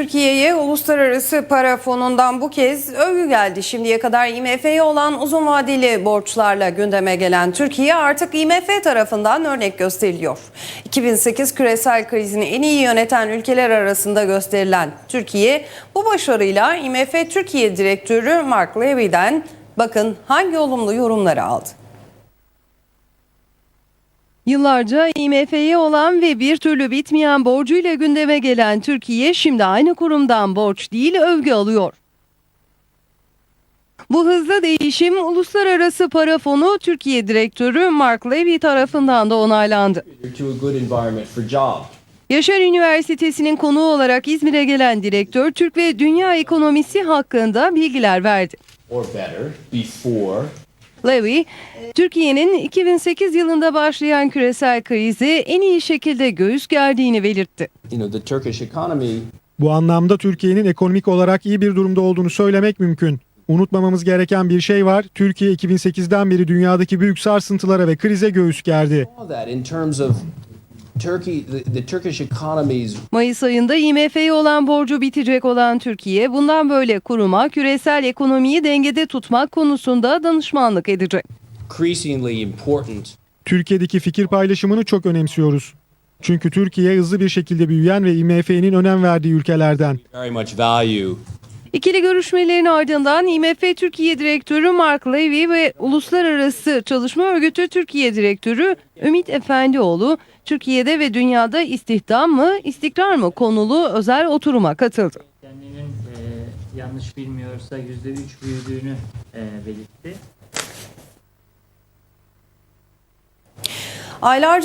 Türkiye'ye Uluslararası Para Fonu'ndan bu kez övgü geldi. Şimdiye kadar IMF'ye olan uzun vadeli borçlarla gündeme gelen Türkiye artık IMF tarafından örnek gösteriliyor. 2008 küresel krizini en iyi yöneten ülkeler arasında gösterilen Türkiye bu başarıyla IMF Türkiye Direktörü Mark Levy'den bakın hangi olumlu yorumları aldı. Yıllarca IMF'ye olan ve bir türlü bitmeyen borcuyla gündeme gelen Türkiye şimdi aynı kurumdan borç değil övgü alıyor. Bu hızlı değişim Uluslararası Para Fonu Türkiye Direktörü Mark Levy tarafından da onaylandı. Yaşar Üniversitesi'nin konuğu olarak İzmir'e gelen direktör Türk ve dünya ekonomisi hakkında bilgiler verdi. Levy, Türkiye'nin 2008 yılında başlayan küresel krizi en iyi şekilde göğüs gerdiğini belirtti. Bu anlamda Türkiye'nin ekonomik olarak iyi bir durumda olduğunu söylemek mümkün. Unutmamamız gereken bir şey var. Türkiye 2008'den beri dünyadaki büyük sarsıntılara ve krize göğüs gerdi. Mayıs ayında IMF'ye olan borcu bitecek olan Türkiye bundan böyle kuruma küresel ekonomiyi dengede tutmak konusunda danışmanlık edecek. increasingly important Türkiye'deki fikir paylaşımını çok önemsiyoruz. Çünkü Türkiye hızlı bir şekilde büyüyen ve IMF'nin önem verdiği ülkelerden. İkili görüşmelerin ardından IMF Türkiye Direktörü Mark Levy ve Uluslararası Çalışma Örgütü Türkiye Direktörü Ümit Efendioğlu Türkiye'de ve dünyada istihdam mı, istikrar mı konulu özel oturuma katıldı. kendinin e, yanlış bilmiyorsa yüzde üç büyüdüğünü e, belirtti. Aylarca